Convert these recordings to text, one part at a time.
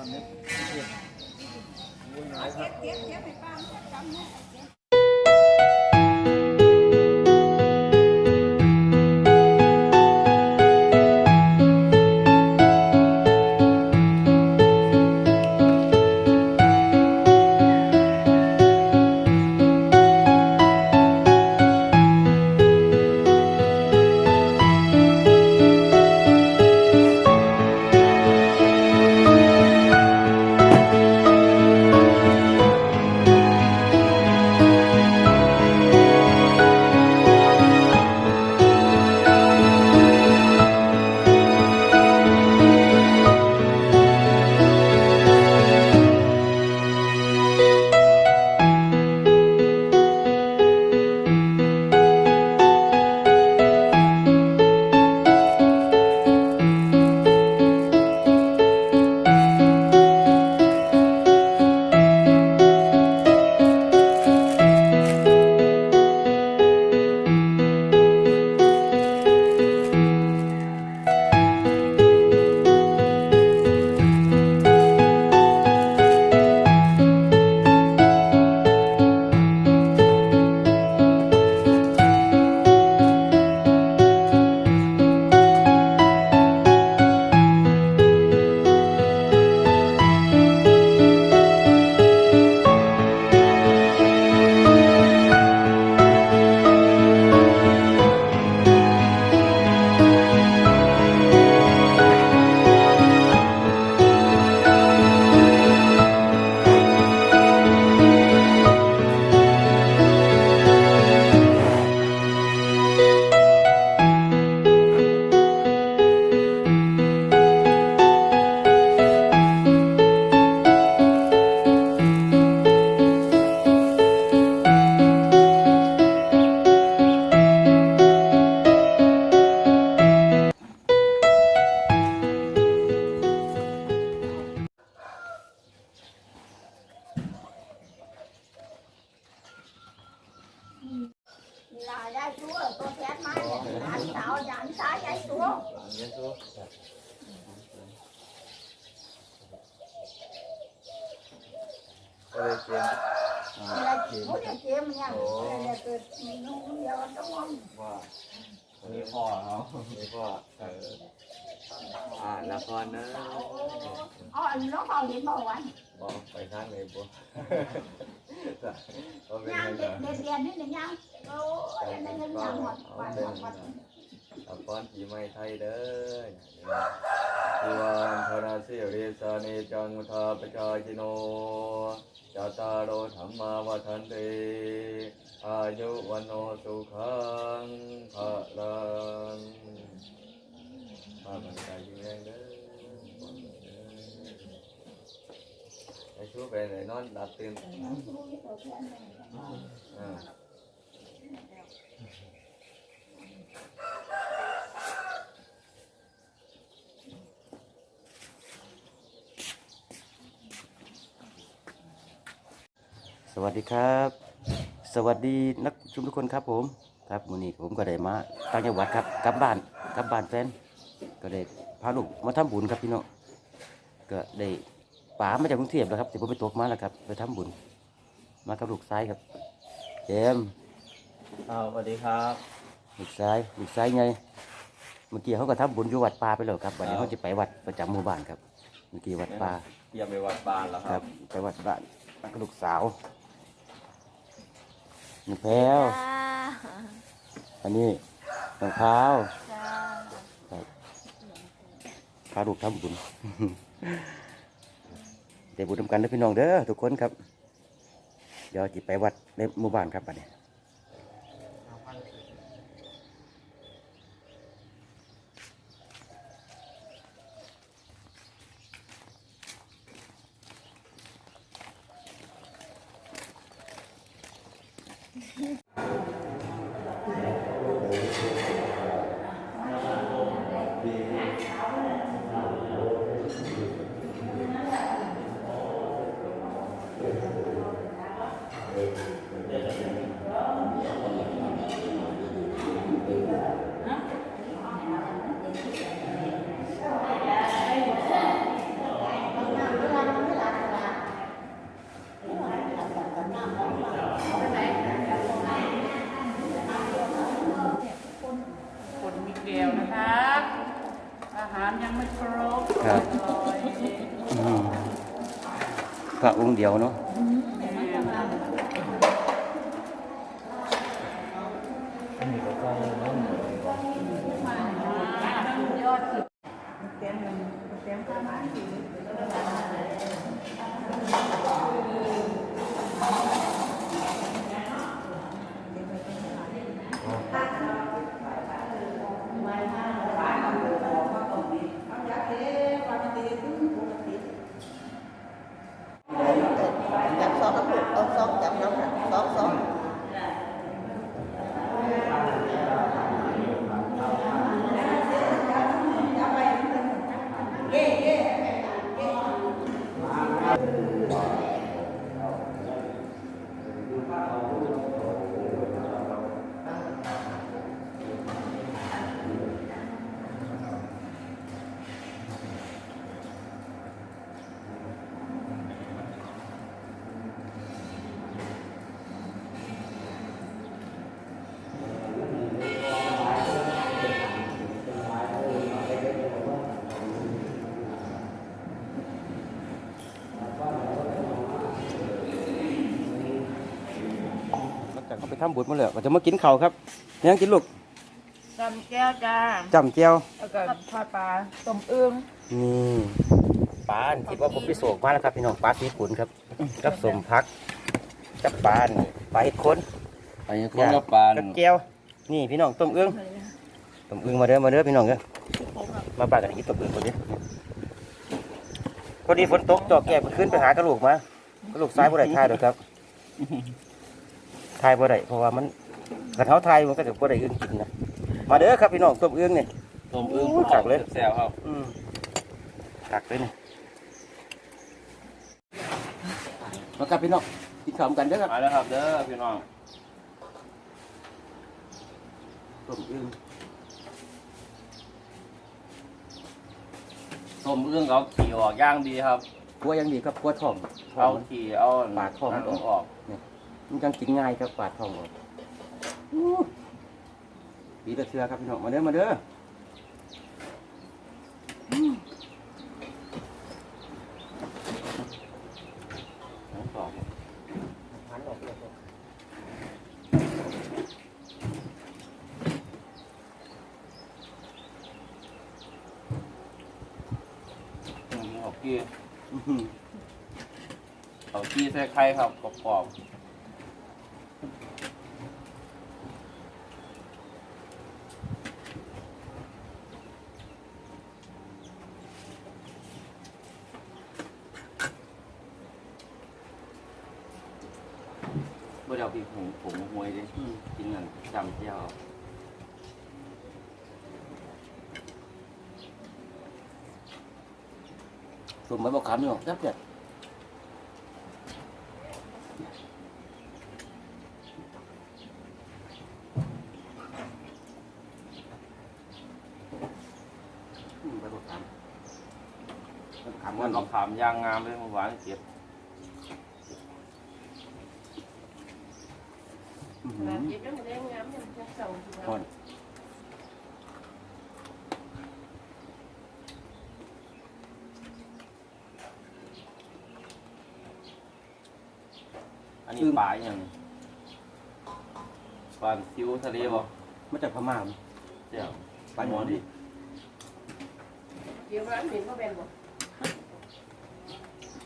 อนนี้เยได้ตัวตัวแทนมาเนี่ยหลานสาวหลานชายยายตัวหลังเย็นตัวก็เลยเกมอะไรเขาเรียกเกมเนี่ยเรียกเกิดมีน้องเดียวต้องมองว่าวันนี้พ่อเขานี่พ่อเอออ่าละครนะอ๋อน้องเขาเห็นบอกวันบอกไปข้างเลยปุ๊บก็เป็น ย่างไงเด็กเด็กเรียนนี่หนึ่งย่างโอ้ยนั่นนั่นย่างหมดวันหมดวันละครปีใหม่ไทยเด้อทิวันธนาสิริสานิจังมุทาปชาจิโนจาตารโอธรรมาวัฒนเตอายุวันโนสุขังภะลังมาบันใจยิ่งแรงเด้อ ไอ้ไปไหนนอนหลับตื่นอ่าสวัสดีครับ สวัสดีนักชุมทุกคนครับผม ครับวันนี้ผมก็ได้มาต่างจังหวัดครับกลับบ้านกลับบ้านแฟนก็ได้พาลูกมาทำบุญครับพี่น้องก็ได้ ป๋ามาจากกรุงเทพแล้วครับแต่ผมไปตกมาแล้วครับ ไปทำบุญ มากับลูกซ้ายครับเจมส์สวัสดีครับลูกซ้ายลูกซ้ายไง เมื่อกี้เขาก็ทำบุญอยู่วัดป่าไปแล้วครับวันนี้ครับเขาจะไปวัดประจำหมู่บ้านครับ เมื่อกี้วัดป่าเตรียมไปวัดบานแล้วคครัรับบ ไปวัดบ้านแล้วก็ลูกสาวนี่แพ้วอันนี้รองเท้าครับพาลูกทำบุญเดี๋ยว บุญทำกันนะพี่น้องเด้อทุกคนครับ เดี๋ยวจิไปวัดในหมู่บ้านครับบัดนี้ามยังไม่ครบครับ พระองค์เดียวเนาะ ทำบุญมาแล้วก็จะมากินข้าวครับยังกินลูกจำแก้วจ้าจำเจียวแล้วก็ทอดปลาต้มอึ่งนี่ปลาที่ว่าผมไปโศกมาแล้วครับพี่น้องปลาสีขุนครับกับสมพักกับปลานี่ปลาเห็ดคนอันนี้คนละปานกับเจียวนี่พี่น้องต้มอึ้งต้มอึ้งมาเด้อมาเด้อพี่น้องเด้อมาปลากันกินต้มอึ้งคนนี้พอดีฝนตกจอกแก่ขึ้นไปหากระลูกมากระลูกซ้ายบ่ได้ทายดอกครับ ทายบ่ได้เพราะว่ามันกระเท้าทายมันก็จะบ่ได้อึ้งกินนะมาเด้อครับพี่น้องต้มอึ้งนี่ต้มอึ้งโอ้ยจักเลยแซ่บครับอืมตักเลยนี่มากับพี่น้องกินข้าวกันเด้อครับมาแล้วครับเด้อพี่น้องต้มอึ้งต้มอึ้งเอาขี่ออกย่างดีครับกลัวอยังดีครับกลัวท้องท้อเอางขี่เอาปาดคอมันออกออก มันจังกินง่ายครับปาดท้องออกอู้ปีตะเชือครับพี่น้องมาเด้อมาเด้ออืมทั้งสองหันออกเลยครับอืมเอากี้อื้อหือเอากี้ใส่ไข่ครับกรอบๆ เอาพริกผงผงหวยดิอืมกินนั่นจำเจียวเอาส่วนใบมะขามพี่น้องแซ่บเด็ดอืมใบมะขามใบมะขามมัว่านนเอาขามยางงามเลยเมื่อวานเก็บ อื้อหืแบอบยิบแล้วมันได้งามมันจะเศร้าจริงก่อนอันนี้ปลาอย่างปลาซิวทะเลบ่มาจากพม่าเจ้าปลาหมอดิเดี๋ยวร้านหมิ่นก็เป็นบ่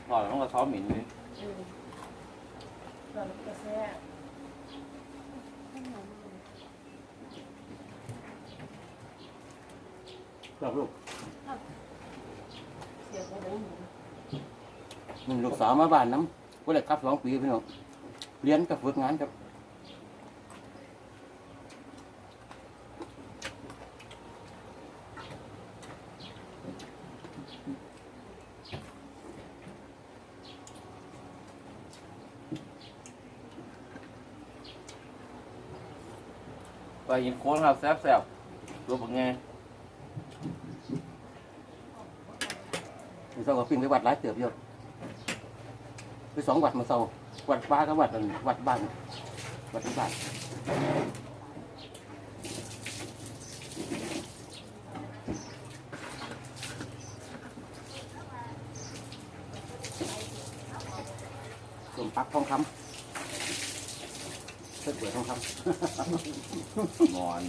ทอดต้องกระซ้อมหมิ่นเลยเออ ตอนกระแซ่ครับลูกเสียบไปเลยหมูหนึ่งลูกสาวมาบ้านน้ำก็เลยครับสองปีพี่น้องเรียนกับฝึกงานครับปลาหินโค้งครับแซ่บๆตัวเป็นไง มีสองกับปิ้งไปวัดหลายเติบเยอะไปสองวัดมาเศร้าวัดป้ากับวัดอันวัดบ้านวัดที่บ้านมปักทองคำเพื่อเปิดทองคหมอน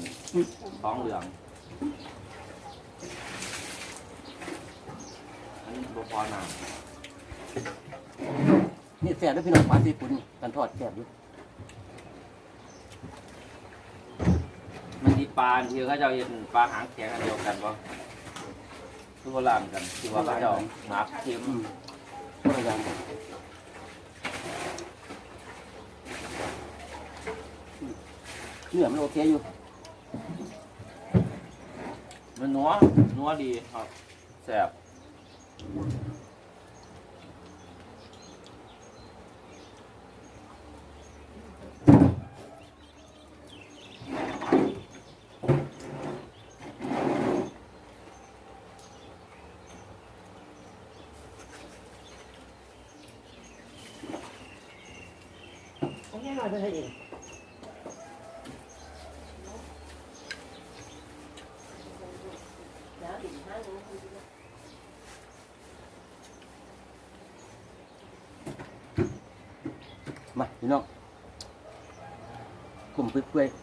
ท้องเหลือง อันนี้บัว พอนาำนี่แซ่บด้วยพี่น้องปลาซีปุ่นกันทอดแซ่บอยู่มันมีปลาที่เขาเจะเห็นปลาหางแข็งอันเดียวกันปะคือโบราณกันที่ว่าเขาเจะหนักเค็มอืมคนละอย่างกันเนื้อมันโอเคอยู่ มันนัวนัวดีครับแซ่บ อันนี้หน่อยเป็นอะไรอีกมา พี่น้องกลุ่มเปื่อยๆ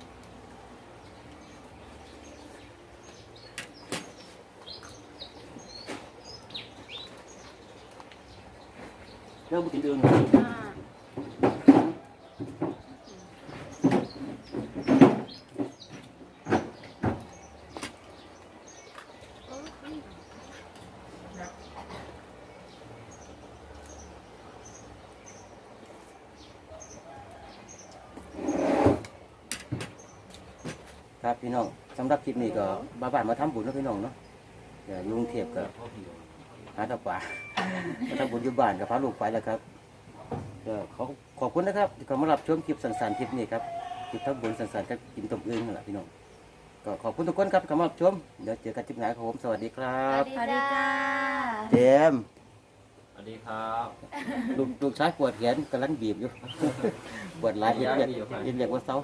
เริ่มกินเดือน ครับพี่น้องสำหรับคลิปนี้ก็บ้าบ้านมาทำบุญนะพี่น้องเนาะอย่าอยุ่กรุงเทพกับหาตะป่ามาทำบุญอยู่บ้านกับพาลูกไปแล้วครับก็ขอขอบคุณนะครับที่เขามารับชมคลิปสั้นๆคลิปนี้ครับคลิปทำบุญสั้นๆก็กินต้มอึ่งนั่นแหละพี่น้องก็ขอบคุณทุกคนครับที่เขามารับชมเดี๋ยวเจอกันคลิปหน้าครับผมสวัสดีครับสวัสดีจ้าเจมส์สวัสดีครับลูกลูกชายปวดแขนกำลังบีบอยู่ ปวดหลายเย็นเรียกเย็นเรียกว่าเสาค